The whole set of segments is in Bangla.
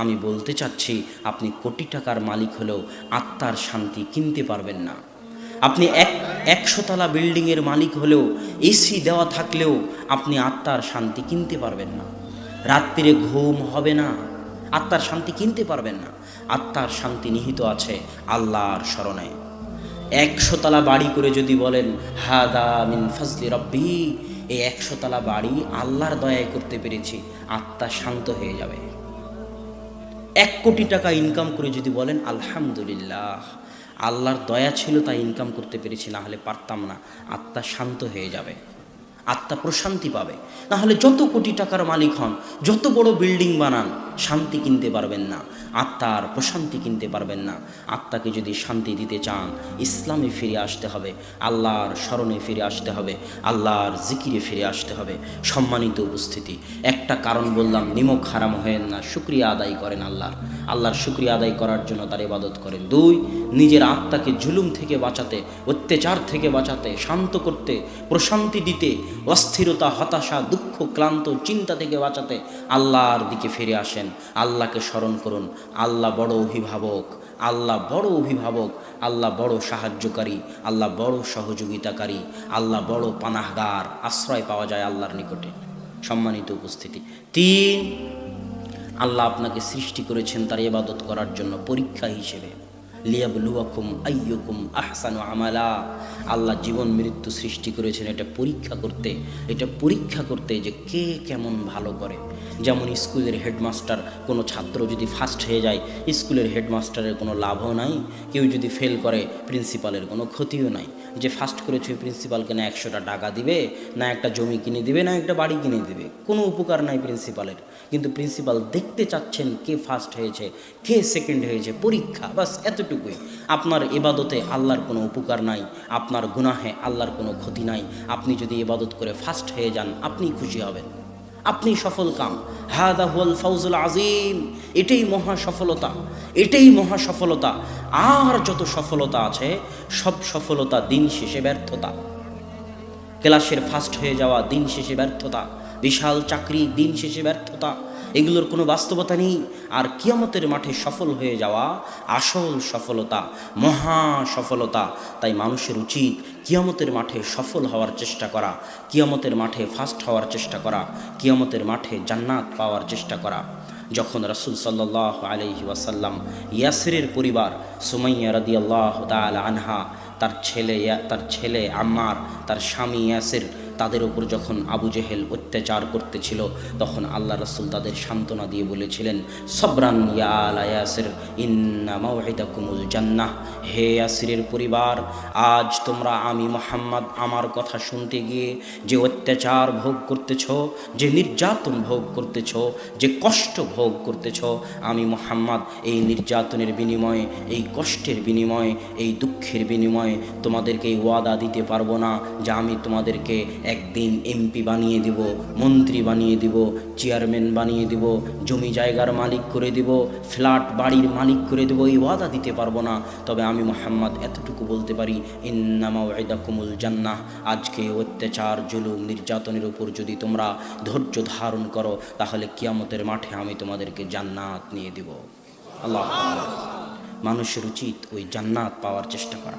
আমি বলতে চাচ্ছি, আপনি কোটি টাকার মালিক হলেও আত্মার শান্তি কিনতে পারবেন না। আপনি এক একশোতলা বিল্ডিংয়ের মালিক হলেও এসি দেওয়া থাকলেও আপনি আত্মার শান্তি কিনতে পারবেন না। রাত্রিরে ঘুম হবে না, আত্মার শান্তি কিনতে পারবেন না। আত্মার শান্তি নিহিত আছে আল্লাহর স্মরণে। একশোতলা বাড়ি করে যদি বলেন, হাদা মিন ফজলি রব্বি এই একশোতলা বাড়ি আল্লাহর দয়ায় করতে পেরেছি, আত্মা শান্ত হয়ে যাবে। এক কোটি টাকা ইনকাম করে যদি বলেন, আলহামদুলিল্লাহ। আল্লাহর দয়া ছিল, তাই ইনকাম করতে পেরেছি, না হলে পারতাম না। আত্মা শান্ত হয়ে যাবে, আত্মা প্রশান্তি পাবে। না হলে যত কোটি টাকার মালিক হন, যত বড় বিল্ডিং বানান শান্তি কিনতে পারবেন না। আত্মার প্রশান্তি কিনতে পারবেন না। আত্মাকে যদি শান্তি দিতে চান, ইসলামে ফিরে আসতে হবে, আল্লাহর স্মরণে ফিরে আসতে হবে, আল্লাহর জিকিরে ফিরে আসতে হবে। সম্মানিত উপস্থিতি, একটা কারণ বললাম, নিমক হারাম হয়েন না, শুক্রিয়া আদায় করেন আল্লাহর আল্লাহর শুক্রিয়া আদায় করার জন্য তার ইবাদত করেন। দুই, নিজের আত্মাকে জুলুম থেকে বাঁচাতে, অত্যাচার থেকে বাঁচাতে, শান্ত করতে, প্রশান্তি দিতে, অস্থিরতা, হতাশা, দুঃখ, ক্লান্ত, চিন্তা থেকে বাঁচাতে আল্লাহর দিকে ফিরে আসেন। আল্লাহকে স্মরণ করুন। আল্লাহ বড় অভিভাবক, আল্লাহ বড় অভিভাবক, আল্লাহ বড় সাহায্যকারী, আল্লাহ বড় সহযোগিতাকারী, আল্লাহ বড় পানাহগার, আশ্রয় পাওয়া যায় আল্লাহর নিকটে। সম্মানিত উপস্থিতি। তিন, আল্লাহ আপনাকে সৃষ্টি করেছেন তার ইবাদত করার জন্য পরীক্ষা হিসেবে। লিয়াবলুয়াকুম আইয়ুকুম আহসানু আমালা। আল্লাহ জীবন মৃত্যু সৃষ্টি করেছেন, এটা পরীক্ষা করতে, এটা পরীক্ষা করতে যে কে কেমন ভালো করে। যেমন স্কুলের হেডমাস্টার, কোনো ছাত্র যদি ফার্স্ট হয়ে যায়, স্কুলের হেডমাস্টারের কোনো লাভও নাই। কেউ যদি ফেল করে, প্রিন্সিপালের কোনো ক্ষতিও নাই। যে ফার্স্ট করেছে প্রিন্সিপালকে না একশোটা টাকা দিবে, না একটা জমি কিনে দিবে, না একটা বাড়ি কিনে দিবে। কোনো উপকার নাই প্রিন্সিপালের। কিন্তু প্রিন্সিপাল দেখতে চাচ্ছেন কে ফার্স্ট হয়েছে, কে সেকেন্ড হয়েছে, পরীক্ষা, বাস এতটুকুই আপনার এবাদতে আল্লাহর কোনো উপকার নাই, আপনার গুনাহে আল্লাহর কোনো ক্ষতি নাই। আপনি যদি এবাদত করে ফার্স্ট হয়ে যান, আপনি খুশি হবেন। আপনি সফল কাম। হাদা হুয়াল ফাউজুল আজিম এটাই মহা সফলতা। এটাই মহা সফলতা। আর যত সফলতা আছে, সব সফলতা দিন শেষে ব্যর্থতা। ক্লাসের ফার্স্ট হয়ে যাওয়া দিন শেষে ব্যর্থতা। বিশাল চাকরি দিন শেষে ব্যর্থতা। এগুলোর কোনো বাস্তবতা নেই। আর কিয়ামতের মাঠে সফল হয়ে যাওয়া আসল সফলতা, মহা সফলতা, তাই মানুষের উচিত কিয়ামতের মাঠে সফল হওয়ার চেষ্টা করা, কিয়ামতের মাঠে ফার্স্ট হওয়ার চেষ্টা করা, কিয়ামতের মাঠে জান্নাত পাওয়ার চেষ্টা করা। যখন রাসুল সাল্লাহ আলহি ওয়াসাল্লাম ইয়াসিরের পরিবার সুমাইয়া রদি আল্লাহ আনহা, তার ছেলে তার ছেলে আম্মার, তার স্বামী ইয়াসির তাদের উপর যখন আবু জেহেল অত্যাচার করতেছিল, তখন আল্লাহ রসুল তাদের সান্ত্বনা দিয়ে বলেছিলেন, সবরান ইয়া আলা ইয়াসির, ইন্না জান্নাহ। হে ইয়াসিরের পরিবার, আজ তোমরা আমি মোহাম্মদ আমার কথা শুনতে গিয়ে যে অত্যাচার ভোগ করতেছ, যে নির্যাতন ভোগ করতেছ, যে কষ্ট ভোগ করতেছ, আমি মোহাম্মদ এই নির্যাতনের বিনিময়ে, এই কষ্টের বিনিময়ে, এই দুঃখের বিনিময়ে তোমাদেরকে এই ওয়াদা দিতে পারব না, যে আমি তোমাদেরকে একদিন এমপি বানিয়ে দিব, মন্ত্রী বানিয়ে দিব, চেয়ারম্যান বানিয়ে দিব, জমি জায়গার মালিক করে দিব, ফ্ল্যাট বাড়ির মালিক করে দেব, এই ওয়াদা দিতে পারব না। তবে আমি মোহাম্মদ এতটুকু বলতে পারি ইন্নামা কুমুল জান্নাহ। আজকে অত্যাচার, জুলুম, নির্যাতনের উপর যদি তোমরা ধৈর্য ধারণ করো, তাহলে কিয়ামতের মাঠে আমি তোমাদেরকে জান্নাত নিয়ে দিব। আল্লাহ মানুষের উচিত ওই জান্নাত পাওয়ার চেষ্টা করা।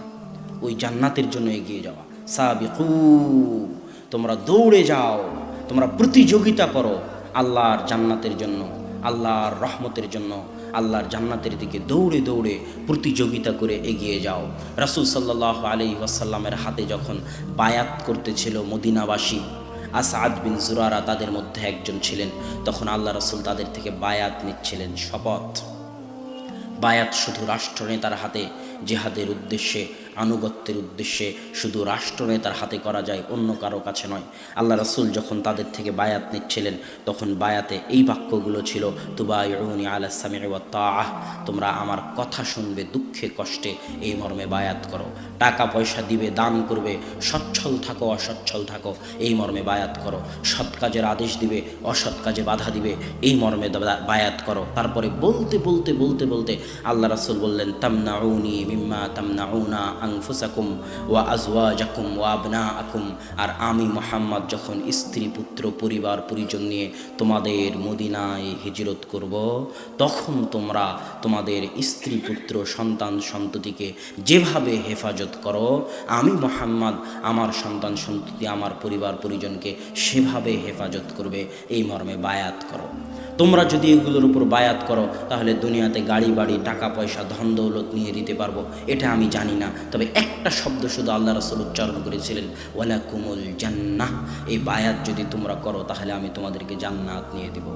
ওই জান্নাতের জন্য এগিয়ে যাওয়া। সাবিকু। তোমরা দৌড়ে যাও, তোমরা প্রতিযোগিতা করো আল্লাহর জান্নাতের জন্য, আল্লাহর রহমতের জন্য, আল্লাহর জান্নাতের দিকে দৌড়ে দৌড়ে প্রতিযোগিতা করে এগিয়ে যাও। রাসুল সাল্লাহ আলি ওয়াসাল্লামের হাতে যখন বায়াত করতেছিল মদিনাবাসী, আসাদ বিন জুরারা তাদের মধ্যে একজন ছিলেন। তখন আল্লাহ রসুল তাদের থেকে বায়াত নিচ্ছিলেন শপথ। বায়াত শুধু রাষ্ট্রনেতার হাতে জেহাদের উদ্দেশ্যে আনুগত্যের উদ্দেশ্যে শুধু রাষ্ট্রনেতার হাতে করা যায় অন্য কারও কাছে নয়। আল্লাহ রসুল যখন তাদের থেকে বায়াত নিচ্ছিলেন, তখন বায়াতে এই বাক্যগুলো ছিল তুবায়ুনি আলাসামি তাহ তোমরা আমার কথা শুনবে, দুঃখে, কষ্টে, এই মর্মে বায়াত করো। টাকা পয়সা দিবে, দান করবে, সচ্ছল থাকো, অসচ্ছল থাকো, এই মর্মে বায়াত করো। সৎ কাজের আদেশ দিবে, অসৎ কাজে বাধা দিবে, এই মর্মে বায়াত করো। তারপরে বলতে বলতে বলতে বলতে আল্লাহ রাসুল বললেন, তামনাউনি মিম্মা তামনাউনা আংফুসাকুম ওয়া আজওয়াজাকুম ওয়া আবনা আকুম আর আমি মোহাম্মদ যখন স্ত্রী, পুত্র, পরিবার, পরিজন নিয়ে তোমাদের মদিনায় হিজরত করব, তখন তোমরা তোমাদের স্ত্রী, পুত্র, সন্তান, সন্ততিকে যেভাবে হেফাজত করো, আমি মোহাম্মদ আমার সন্তান, সন্ততি, আমার পরিবার, পরিজনকে সেভাবে হেফাজত করবে, এই মর্মে বায়াত করো। তোমরা যদি এগুলোর উপর বায়াত করো, তাহলে দুনিয়াতে গাড়ি, বাড়ি, টাকা, পয়সা ধন দৌলত নিয়ে দিতে পারব, এটা আমি জানি না। তবে একটা শব্দ শুধু আল্লাহ রসুল উচ্চারণ করেছিলেন ওয়ালা কুমুল জান্নাহ। এই বায়াত যদি তোমরা করো, তাহলে আমি তোমাদেরকে জান্নাত নিয়ে দেবো।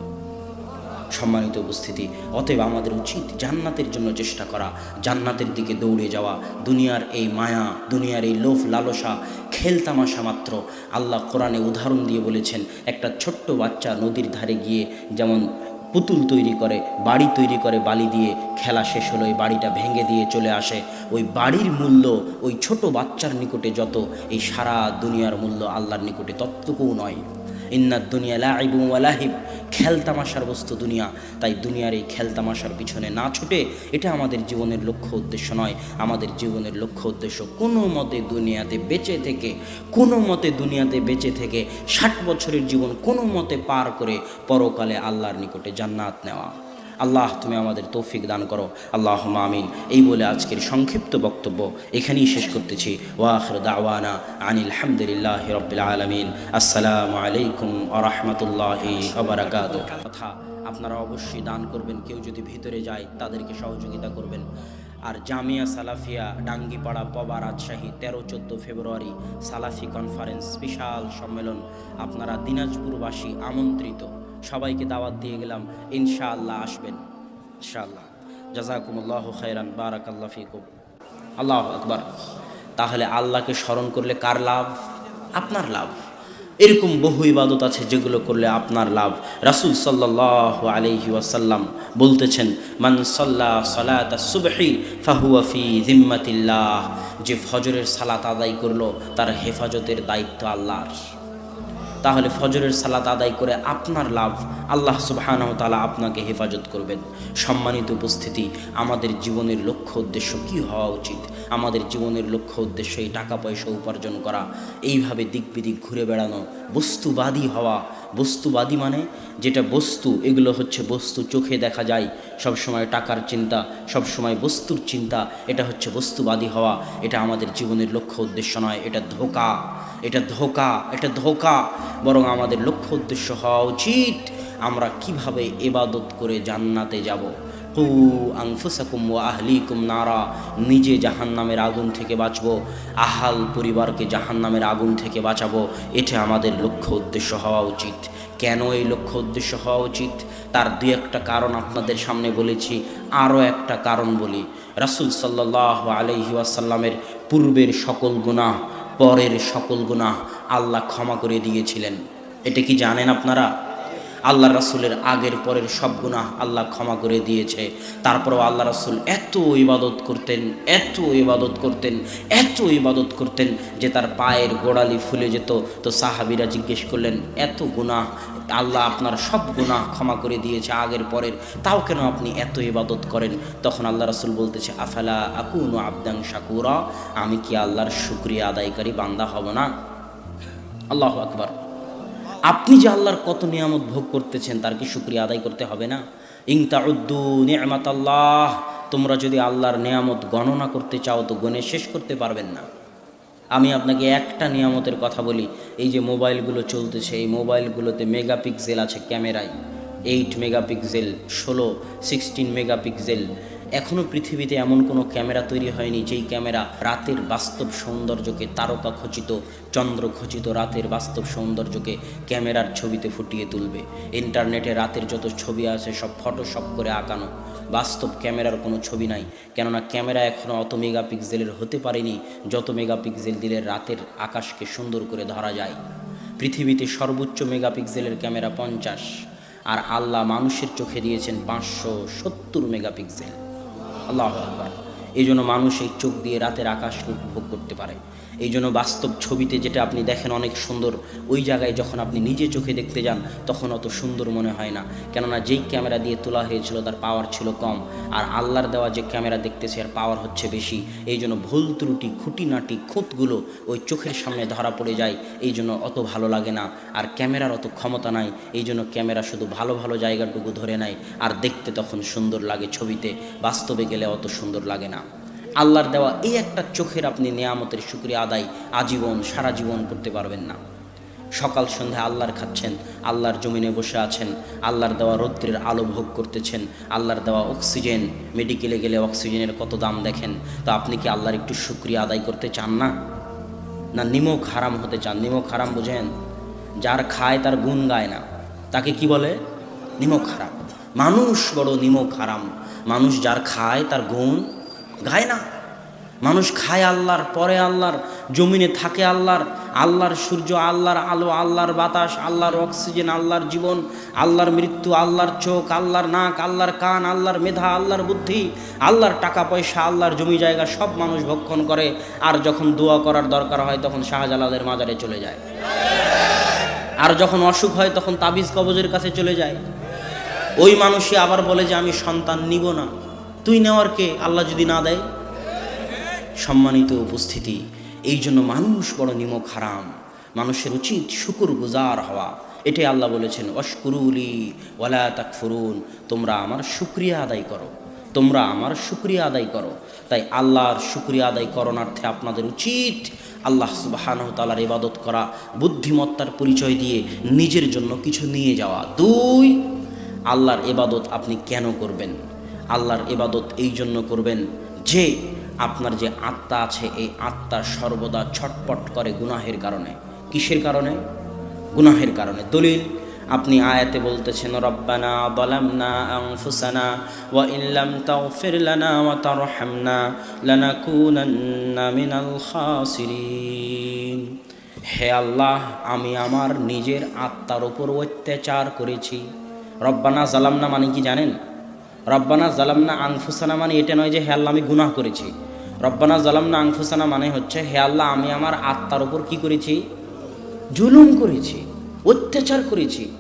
সম্মানিত উপস্থিতি, অতএব আমাদের উচিত জান্নাতের জন্য চেষ্টা করা, জান্নাতের দিকে দৌড়ে যাওয়া, দুনিয়ার এই মায়া, দুনিয়ার এই লোভ লালসা খেলতামাশা মাত্র। আল্লাহ কোরআনে উদাহরণ দিয়ে বলেছেন, একটা ছোট্ট বাচ্চা নদীর ধারে গিয়ে যেমন পুতুল তৈরি করে, বাড়ি তৈরি করে বালি দিয়ে খেলা শেষ হলো ওই বাড়িটা ভেঙে দিয়ে চলে আসে। ওই বাড়ির মূল্য, ওই ছোট বাচ্চার নিকটে যত, এই সারা দুনিয়ার মূল্য আল্লাহর নিকটে ততটুকুও নয়। ইন্নার দুনিয়া লাইবু ওয়ালাহিব খেলতামাশার বস্তু দুনিয়া। তাই দুনিয়ার এই খেলতামাশার পিছনে না ছুটে এটা আমাদের জীবনের লক্ষ্য উদ্দেশ্য নয়। আমাদের জীবনের লক্ষ্য উদ্দেশ্য কোনো মতে দুনিয়াতে বেঁচে থেকে, কোনো মতে দুনিয়াতে বেঁচে থেকে ষাট বছরের জীবন কোনো মতে পার করে পরকালে আল্লাহর নিকটে জান্নাত নেওয়া। আল্লাহ, তুমি আমাদের তৌফিক দান করো। আল্লাহ আমিন। এই বলে আজকের সংক্ষিপ্ত বক্তব্য এখানেই শেষ করতেছি। ওয়াখর দাওয়ানা আনিল হামদুলিল্লাহ রবিল আলমিন। আসসালামু আলাইকুম আরহামতুল্লাহি কথা আপনারা অবশ্যই দান করবেন, কেউ যদি ভিতরে যায় তাদেরকে সহযোগিতা করবেন। আর জামিয়া সালাফিয়া, ডাঙ্গিপাড়া, পবা রাজশাহী, তেরো, চোদ্দ ফেব্রুয়ারি সালাফি কনফারেন্স বিশাল সম্মেলন আপনারা দিনাজপুরবাসী আমন্ত্রিত। সবাইকে দাওয়াত দিয়ে গেলাম। ইনশাআল্লাহ আসবেন। ইনশাআল্লাহ। জাজাকুমুল্লাহ খাইরান বারাকাল্লাহ ফিকুম। আল্লাহ আকবার। তাহলে আল্লাহকে স্মরণ করলে কার লাভ? আপনার লাভ। এরকম বহু ইবাদত আছে যেগুলো করলে আপনার লাভ। রাসুল সাল্লাহ আলহি ওয়াসাল্লাম বলতেছেন, মান সাল্লাহ সালাত সুবহি ফাহুয়াফি জিম্মাতিল্লাহ যে ফজরের সালাত আদায় করল, তার হেফাজতের দায়িত্ব আল্লাহর। তাহলে ফজরের সালাত আদায় করে আপনার লাভ আল্লাহ সুবহানাহু তাআলা আপনাকে হেফাজত করবেন। সম্মানিত উপস্থিতি, আমাদের জীবনের লক্ষ্য উদ্দেশ্য কি হওয়া উচিত? আমাদের জীবনের লক্ষ্য উদ্দেশ্য এই টাকা পয়সা উপার্জন করা। এইভাবে দিক বিদিক ঘুরে বেড়ানো, বস্তুবাদী হওয়া। বস্তুবাদী মানে যেটা বস্তু, এগুলো হচ্ছে বস্তু, চোখে দেখা যায় সব সময় টাকার চিন্তা সব সময় বস্তুর চিন্তা, এটা হচ্ছে বস্তুবাদী হওয়া। এটা আমাদের জীবনের লক্ষ্য উদ্দেশ্য নয়, এটা ধোকা। এটা ধোকা এটা ধোকা। বরং আমাদের লক্ষ্য উদ্দেশ্য হওয়া উচিত আমরা কীভাবে এবাদত করে জান্নাতে যাব। কু আংফুসাকুম ও আহলিকুম নারা। নিজে জাহান নামের আগুন থেকে বাঁচব, আহাল পরিবারকে জাহান নামের আগুন থেকে বাঁচাবো। এটা আমাদের লক্ষ্য উদ্দেশ্য হওয়া উচিত। কেন এই লক্ষ্য উদ্দেশ্য হওয়া উচিত? তার দু একটা কারণ আপনাদের সামনে বলেছি, আরও একটা কারণ বলি। রাসুল সাল্লাহ আলহি আসাল্লামের পূর্বের সকল গুনাহ পরের সকল গুনাহ আল্লাহ ক্ষমা করে দিয়েছিলেন। এটা কি জানেন আপনারা? আল্লাহ রাসুলের আগের পরের সব গুনাহ আল্লাহ ক্ষমা করে দিয়েছে। তারপরেও আল্লাহ রাসুল এত ইবাদত করতেন, এত ইবাদত করতেন, এত ইবাদত করতেন যে তার পায়ের গোড়ালি ফুলে যেত। তো সাহাবিরা জিজ্ঞেস করলেন, এত গুনাহ, আল্লাহ আপনার সব গুনাহ ক্ষমা করে দিয়েছে আগের পরের, তাও কেন আপনি এত ইবাদত করেন? তখন আল্লাহ রাসুল বলতেছে, আফালা আকুন আবদাং শাকুরা, আমি কি আল্লাহর শুক্রিয়া আদায়কারী বান্দা হব না? আল্লাহ আকবার। আপনি যে আল্লাহর কত নিয়ামত ভোগ করতেছেন, তার কি শুক্রিয়া আদায় করতে হবে না? ইংতা উদ্দু নিয়ামত আল্লাহ তোমরা যদি আল্লাহর নিয়ামত গণনা করতে চাও, তো গণে শেষ করতে পারবেন না। আমি আপনাকে একটা নিয়ামতের কথা বলি, এই যে মোবাইলগুলো চলতেছে, এই মোবাইলগুলোতে মেগাপিক্সেল আছে ক্যামেরায়। এইট মেগাপিক্সেল, ষোলো, সিক্সটিন মেগাপিক্সেল এখনও পৃথিবীতে এমন কোনো ক্যামেরা তৈরি হয়নি যেই ক্যামেরা রাতের বাস্তব সৌন্দর্যকে তারকা খচিত, চন্দ্র খচিত রাতের বাস্তব সৌন্দর্যকে ক্যামেরার ছবিতে ফুটিয়ে তুলবে। ইন্টারনেটে রাতের যত ছবি আছে সব ফটোশপ করে আঁকানো। বাস্তব ক্যামেরার কোনো ছবি নাই, কেননা ক্যামেরা এখনও অত মেগাপিক্সেলের হতে পারেনি যত মেগাপিক্সেল দিলে রাতের আকাশকে সুন্দর করে ধরা যায়। পৃথিবীতে সর্বোচ্চ মেগাপিক্সেলের ক্যামেরা পঞ্চাশ, আর আল্লাহ মানুষের চোখে দিয়েছেন পাঁচশো সত্তর মেগাপিক্সেল। আল্লাহ আকবার এই জন্য মানুষ এই চোখ দিয়ে রাতের আকাশ উপভোগ করতে পারে। এই জন্য বাস্তব ছবিতে যেটা আপনি দেখেন অনেক সুন্দর, ওই জায়গায় যখন আপনি নিজে চোখে দেখতে যান, তখন অত সুন্দর মনে হয় না। কেননা যেই ক্যামেরা দিয়ে তোলা হয়েছিল তার পাওয়ার ছিল কম, আর আল্লাহর দেওয়া যে ক্যামেরা দেখতেছে আর পাওয়ার হচ্ছে বেশি। এই জন্য ভুল ত্রুটি, খুঁটিনাটি, খুঁতগুলো ওই চোখের সামনে ধরা পড়ে যায়, এই জন্য অত ভালো লাগে না। আর ক্যামেরার অত ক্ষমতা নাই, এই জন্য ক্যামেরা শুধু ভালো ভালো জায়গাটুকু ধরে নেয়, আর দেখতে তখন সুন্দর লাগে ছবিতে, বাস্তবে গেলে অত সুন্দর লাগে না। আল্লাহর দেওয়া এই একটা চোখের আপনি নেয়ামতের শুক্রিয়া আদায় আজীবন, সারা জীবন করতে পারবেন না। সকাল সন্ধ্যা আল্লাহর খাচ্ছেন, আল্লাহর জমিনে বসে আছেন, আল্লাহর দেওয়া রৌদ্রের আলো ভোগ করতেছেন, আল্লাহর দেওয়া অক্সিজেন, মেডিকেলে গেলে অক্সিজেনের কত দাম দেখেন, তো আপনি কি আল্লাহর একটু শুক্রিয়া আদায় করতে চান না? না নিমক হারাম হতে চান নিমক হারাম বুঝেন? যার খায় তার গুণ গায় না। তাকে কি বলে? নিমক হারাম। মানুষ বড় নিমক হারাম। মানুষ যার খায় তার গুণ গায় না। মানুষ খায় আল্লাহর, পরে আল্লাহর, জমিনে থাকে আল্লাহর। আল্লাহর সূর্য, আল্লাহর আলো, আল্লাহর বাতাস, আল্লাহর অক্সিজেন, আল্লাহর জীবন, আল্লাহর মৃত্যু, আল্লাহর চোখ, আল্লাহর নাক, আল্লাহর কান, আল্লাহর মেধা, আল্লাহর বুদ্ধি, আল্লাহর টাকা পয়সা, আল্লাহর জমি জায়গা সব মানুষ ভক্ষণ করে। আর যখন দোয়া করার দরকার হয়, তখন শাহজালালের মাজারে চলে যায়। আর যখন অসুখ হয়, তখন তাবিজ কবজের কাছে চলে যায়। ওই মানুষই আবার বলে যে, আমি সন্তান নিব না। তুই নেওয়ার কে? আল্লাহ যদি না দেয়? সম্মানিত উপস্থিতি, এই জন্য মানুষ বড় নিমক হারাম। মানুষের উচিত শুকুর গুজার হওয়া। এটাই আল্লাহ বলেছেন অশকুরুলি ওয়ালা তাকফুরুন। তোমরা আমার শুক্রিয়া আদায় করো। তোমরা আমার শুক্রিয়া আদায় করো। তাই আল্লাহর শুক্রিয়া আদায় করণার্থে আপনাদের উচিত আল্লাহ সুবাহানহ তালার ইবাদত করা, বুদ্ধিমত্তার পরিচয় দিয়ে নিজের জন্য কিছু নিয়ে যাওয়া। দুই, আল্লাহর এবাদত আপনি কেন করবেন? আল্লাহর এবাদত এই জন্য করবেন যে আপনার যে আত্মা আছে, এই আত্মা সর্বদা ছটপট করে গুনাহের কারণে। কিসের কারণে? গুনাহের কারণে। দলিল, আপনি আয়াতে বলতেছেন, রব্বানা বলামনা আনফুসানা ওয়া ইল্লাম তাগফির লানা ওয়া তারহামনা লানাকুনান্না মিনাল খাসিরিন। হে আল্লাহ, আমি আমার নিজের আত্মার উপর অত্যাচার করেছি। রব্বানা জালামনা মানে কি জানেন? রব্বানা জালামনা আংফুসানা মানে এটা নয় যে হে আল্লাহ আমি গুনাহ করেছি। রব্বানা জালামনা আংফুসানা মানে হচ্ছে হে আল্লাহ আমি আমার আত্মার উপর কি করেছি? জুলুম করেছি, অত্যাচার করেছি।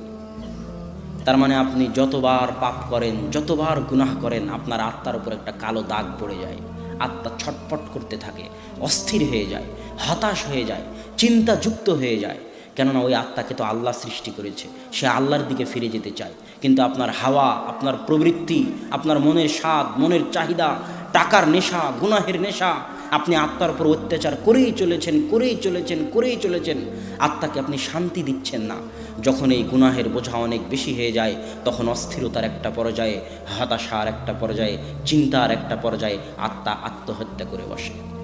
তার মানে আপনি যতবার পাপ করেন, যতবার গুনাহ করেন, আপনার আত্মার উপর একটা কালো দাগ পড়ে যায়। আত্মা ছটপট করতে থাকে, অস্থির হয়ে যায়, হতাশ হয়ে যায়, চিন্তাযুক্ত হয়ে যায়। কেননা ওই আত্মাকে তো আল্লাহ সৃষ্টি করেছে। সে আল্লাহর দিকে ফিরে যেতে চায়। কিন্তু আপনার হাওয়া, আপনার প্রবৃত্তি, আপনার মনের স্বাদ, মনের চাহিদা, টাকার নেশা, গুনাহের নেশা, আপনি আত্মার উপর অত্যাচার করেই চলেছেন করেই চলেছেন করেই চলেছেন, আত্মাকে আপনি শান্তি দিচ্ছেন না। যখন এই গুনাহের বোঝা অনেক বেশি হয়ে যায়, তখন অস্থিরতার একটা পর্যায়ে, হতাশার একটা পর্যায়ে, চিন্তার একটা পর্যায়ে আত্মা আত্মহত্যা করে বসে।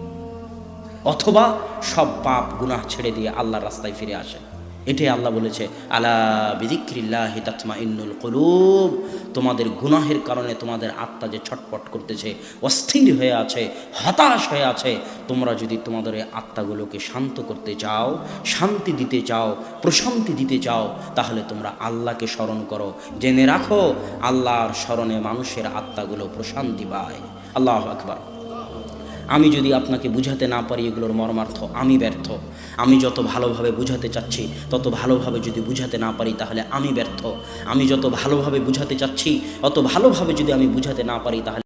অথবা সব পাপ, গুনাহ ছেড়ে দিয়ে আল্লাহর রাস্তায় ফিরে আসে। এটাই আল্লাহ বলেছে, আলা বিদিক্রিল্লাহ তাতমা ইন্নুল কলুব। তোমাদের গুনাহের কারণে তোমাদের আত্মা যে ছটপট করতেছে, অস্থির হয়ে আছে, হতাশ হয়ে আছে, তোমরা যদি তোমাদের এই আত্মাগুলোকে শান্ত করতে চাও, শান্তি দিতে চাও, প্রশান্তি দিতে চাও, তাহলে তোমরা আল্লাহকে স্মরণ করো। জেনে রাখো, আল্লাহর স্মরণে মানুষের আত্মাগুলো প্রশান্তি পায়। আল্লাহ আকবার। আমি যদি আপনাকে বুঝাতে না পারি এগুলোর মর্মার্থ, আমি ব্যর্থ। আমি যত ভালোভাবে বুঝাতে চাচ্ছি, তত ভালোভাবে যদি বুঝাতে না পারি, তাহলে আমি ব্যর্থ। আমি যত ভালোভাবে বুঝাতে চাচ্ছি অত ভালোভাবে যদি আমি বুঝাতে না পারি, তাহলে